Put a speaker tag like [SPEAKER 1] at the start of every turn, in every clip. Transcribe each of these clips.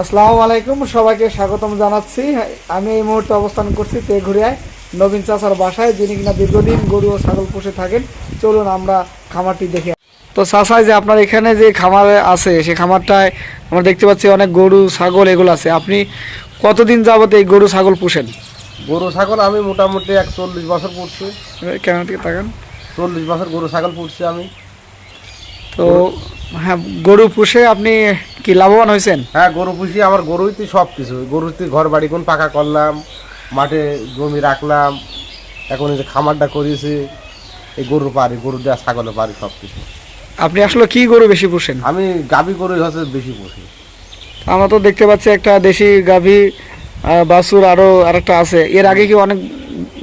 [SPEAKER 1] আসসালামু আলাইকুম সবাইকে স্বাগতম জানাচ্ছি। আমি এই মুহূর্তে অবস্থান করছি তেঘুরিয়ায়। নবীন চাচার বাসায় যিনি কিনা দীর্ঘদিন গরু ও ছাগল পুষে থাকেন। চলুন আমরা খামারটি দেখে। তো চাচাই যে আপনার এখানে যে খামার আছে সেই খামারটায় আমরা দেখতে পাচ্ছি অনেক গরু ছাগল এগুলো আছে। আপনি কতদিন যাবত এই গরু ছাগল পুষেন?
[SPEAKER 2] গরু ছাগল আমি মোটামুটি এক চল্লিশ বছর পুষছি।
[SPEAKER 1] কেন থেকে তাকান?
[SPEAKER 2] চল্লিশ বছর গরু ছাগল পুষছি আমি।
[SPEAKER 1] তো হ্যাঁ গরু পুষে আপনি কি লাভবান হয়েছেন?
[SPEAKER 2] হ্যাঁ গরু পুষি আমার গরুইতে সব কিছু গরুতে ঘর বাড়ি কোন পাকা করলাম মাঠে জমি রাখলাম এখন এই যে খামারটা করেছি এই গরু পারি গরু দেওয়া ছাগলে পারি সব কিছু
[SPEAKER 1] আপনি আসলে কি গরু বেশি পুষেন?
[SPEAKER 2] আমি গাভী গরুই হচ্ছে বেশি পুষি।
[SPEAKER 1] আমরা তো দেখতে পাচ্ছি একটা দেশি গাভী বাছুর আরও আরেকটা আছে। এর আগে কি অনেক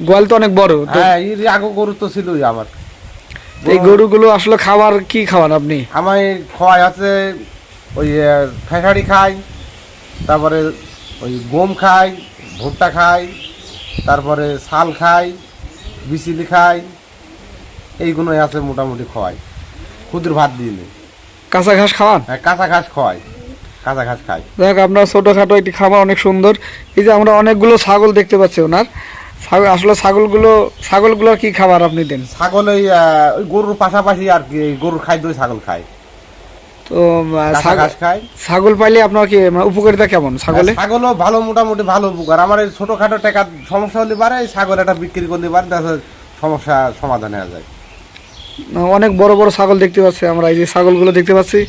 [SPEAKER 1] গোয়াল তো অনেক বড় তো
[SPEAKER 2] হ্যাঁ এর আগে গরু তো ছিলই আমার।
[SPEAKER 1] এই গরুগুলো আসলে খাবার কি খাওয়ান আপনি?
[SPEAKER 2] আমার খাওয়াই আছে ওই ফেসারি খাই তারপরে ওই গম খাই ভুট্টা খাই তারপরে শাল খাই বিচিলি খাই এইগুলোই আছে মোটামুটি খাওয়াই ক্ষুদ্র ভাত দিয়ে।
[SPEAKER 1] কাঁচা ঘাস খাওয়ান?
[SPEAKER 2] হ্যাঁ কাঁচা ঘাস খাওয়াই কাঁচা ঘাস খাই।
[SPEAKER 1] দেখ আপনার ছোটখাটো একটি খাবার অনেক সুন্দর। এই যে আমরা অনেকগুলো ছাগল দেখতে পাচ্ছি ওনার। ছাগল আসলে ছাগলগুলো ছাগলগুলোর কি খাবার আপনি দেন?
[SPEAKER 2] ছাগল ওই ওই গরুর পাশাপাশি আর কি গরুর খাদ্য ছাগল খায়।
[SPEAKER 1] তো ছাগল পাইলে আপনার কি মানে উপকারিতা কেমন ছাগলে?
[SPEAKER 2] ছাগলও ভালো মোটামুটি ভালো উপকার। আমার এই ছোটখাটো টাকা সমস্যা হলে পারে এই ছাগল একটা বিক্রি করলে পারে যাচ্ছে সমস্যা সমাধান হয়ে যায়।
[SPEAKER 1] অনেক বড় বড় ছাগল দেখতে পাচ্ছি আমরা এই যে ছাগলগুলো দেখতে পাচ্ছি।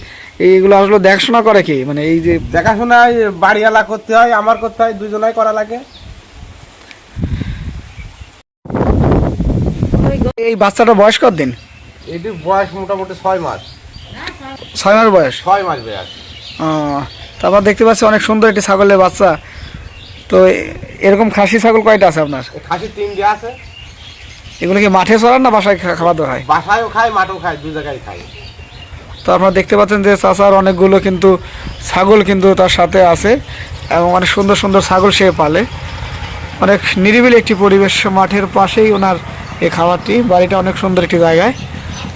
[SPEAKER 1] এইগুলো আসলে দেখাশোনা করে কি? মানে এই যে
[SPEAKER 2] দেখাশোনা বাড়িওয়ালা করতে হয় আমার করতে হয় দুজনাই করা লাগে।
[SPEAKER 1] এই বাচ্চাটা বয়স কত দিন
[SPEAKER 2] এটি বয়স মোটামুটি ছয় মাস।
[SPEAKER 1] ছয় মাস বয়স?
[SPEAKER 2] ছয় মাস বয়স।
[SPEAKER 1] তারপর দেখতে পাচ্ছি অনেক সুন্দর একটি ছাগলের বাচ্চা। তো এরকম খাসি ছাগল কয়টা আছে আপনার?
[SPEAKER 2] খাসি তিনটে আছে।
[SPEAKER 1] এগুলো কি মাঠে চড়ান না বাসায় খাওয়া দাওয়া হয়?
[SPEAKER 2] বাসায়ও খায় মাঠেও খায় দু জায়গায় খায়।
[SPEAKER 1] তো আপনারা দেখতে পাচ্ছেন যে চাচার অনেকগুলো কিন্তু ছাগল কিন্তু তার সাথে আছে এবং অনেক সুন্দর সুন্দর ছাগল সে পালে। অনেক নিরিবিলি একটি পরিবেশ মাঠের পাশেই ওনার এই খামারটি, বাড়িটা অনেক সুন্দর একটি জায়গায়।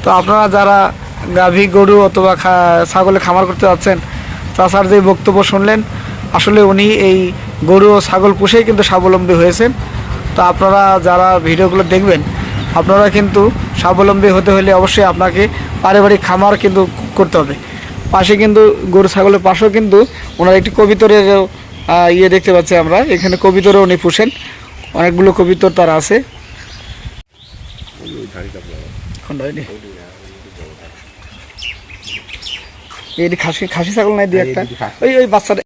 [SPEAKER 1] তো আপনারা যারা গাভী, গরু অথবা ছাগলের খামার করতে যাচ্ছেন, চাচার যে বক্তব্য শুনলেন, আসলে উনি এই গরু ও ছাগল পুষেই কিন্তু স্বাবলম্বী হয়েছেন। তো আপনারা যারা ভিডিওগুলো দেখবেন, আপনারা কিন্তু স্বাবলম্বী হতে হলে অবশ্যই আপনাকে পারিবারিক খামার কিন্তু করতে হবে। পাশে কিন্তু গরু ছাগলের পাশেও কিন্তু ওনার একটি কবিতরের ইয়ে দেখতে পাচ্ছি আমরা। এখানে কবিতরও উনি পুষেন। অনেকগুলো কবিতর তার আছে। এইটি খাসি খাসি ছাগল নাই দিয়ে একটা। ওই ওই বাচ্চাটা।